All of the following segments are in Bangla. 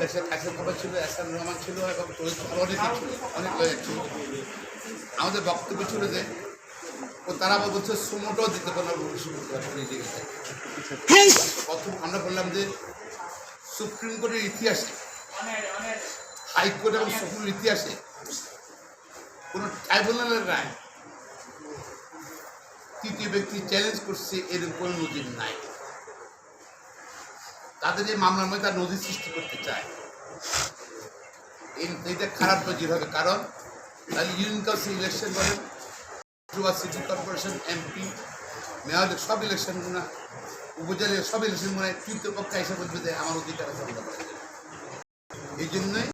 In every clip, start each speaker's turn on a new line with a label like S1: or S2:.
S1: দেশের কাছের খবর ছিল রহমান ছিল এবং অনেকে ছিল অনেক লয়ার ছিল। আমাদের বক্তব্য ছিল যে ও তারা বলছে সুমোটাও দিতে পারলাম প্রথম আমরা বললাম যে সুপ্রিম কোর্টের ইতিহাসে হাইকোর্ট এবং সুপ্রিম ইতিহাসে কোনো ট্রাইব্যুনালের রায় তৃতীয় ব্যক্তি চ্যালেঞ্জ করছে এরকম কোনো নজির নাই। তাদের এই মামলার মধ্যে তার নজির সৃষ্টি করতে চায় এই- এইটা খারাপ নজির হবে, কারণ তাহলে ইউনিয়ন কাউন্সিল ইলেকশন সুয়া সিটি কর্পোরেশন এমপি মেয়র, সব ইলেকশনগুলো উপজেলার সব ইলেকশন মানে তৃতীয় পক্ষে এসে বলবে যে আমার অধিকার আছে এই জন্যই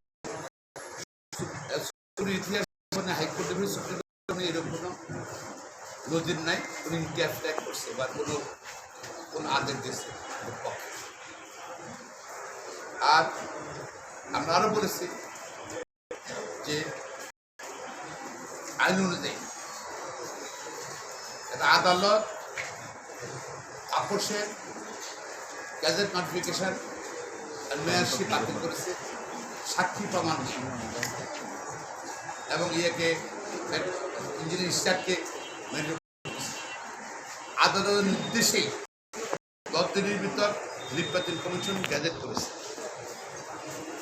S1: ইতিহাস মানে হাইকোর্টে সুপ্রিম কোর্টে এরকম কোনো নজির নাই, কোনো ইন্ডিয়া করছে বা কোনো কোনো আদেশ দিয়েছে পক্ষে। আর আমরা আরও বলেছি যে আইন অনুযায়ী আদালত, আপোষে গ্যাজেট নোটিফিকেশন মেয়ারশিপ বাতিল করেছে, সাক্ষী প্রমাণ নেই। এবং ইয়েকে, ইঞ্জিনিয়ার স্টাফকে আদালতের নির্দেশেই দশ দিনের ভিতর নির্বাচন কমিশন গ্যাজেট করেছে।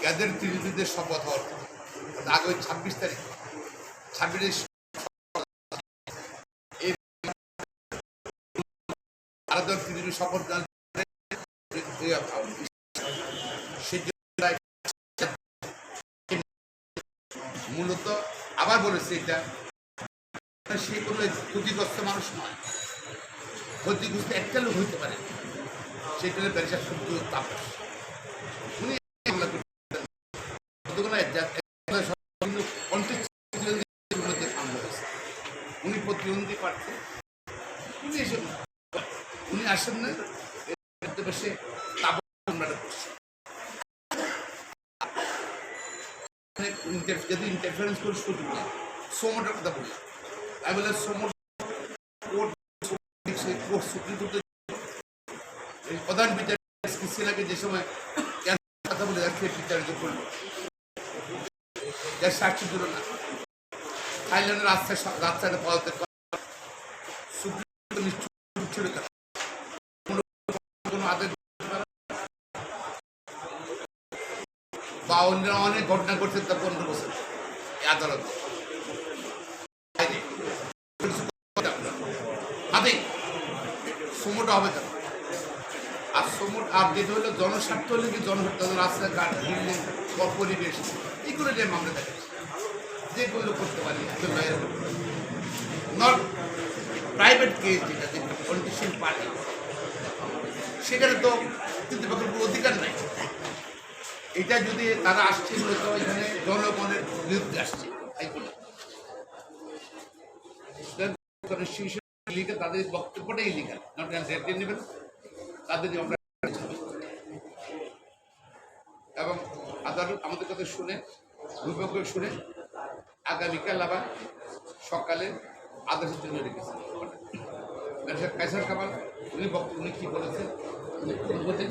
S1: গ্যাজেট তিরিশদের শপথ হওয়ার কথা। আগামী ছাব্বিশ তারিখ। ছাব্বিশ দান মূলত আবার বলেছে এটা। সে কোনো ক্ষতিগ্রস্ত মানুষ নয়। ক্ষতিগ্রস্ত একটা লোক হইতে পারে। সেটা ব্যারিসার শুদ্ধ তাপস। প্রতিদ্বন্দ্বী প্রার্থী উনি এসে উনি আসেন না বসে মানে যদি ইন্টারফারেন্স সোমোটার কথা বলি। আমি যে সময় কথা বলে যাচ্ছে বিচারিত করল যার সাক্ষী দিল না। থাইল্যান্ডের রাস্তায় রাস্তাটা পদত্যাগ করা সুপ্রিম কোর্ট নিশ্চয় ছিল। বা অন্যরা অনেক ঘটনা ঘটছে, তা পনেরো বছর। আদালতে। হাতে সমুটা হবে কেন? আর সমুট আর যেটা হলো জনস্বার্থ হলে কি জনস্বার্থ? রাস্তাঘাট বিল্ডিং, পরিবেশ এইগুলো যে মামলা দেখা যেগুলো করতে পারি নট প্রাইভেট কেস যেটা পলিটিশিয়ান পার্টি সেখানে তো কিন্তু পক্ষের কোনো অধিকার নাই। এটা যদি তারা আসছে মূলত এখানে জনগণের বিরুদ্ধে আসছে লিগাল তাদের বক্তব্যটাই লিগাল নট রেট নেবেন তাদের আমরা এবং আদালত আমাদের কথা শুনে দুর্ভাগ্য শুনে আগামীকাল আবার সকালে জন্য রেখেছে। কাইসার কামাল উনি উনি কী বলেছেন? বলতে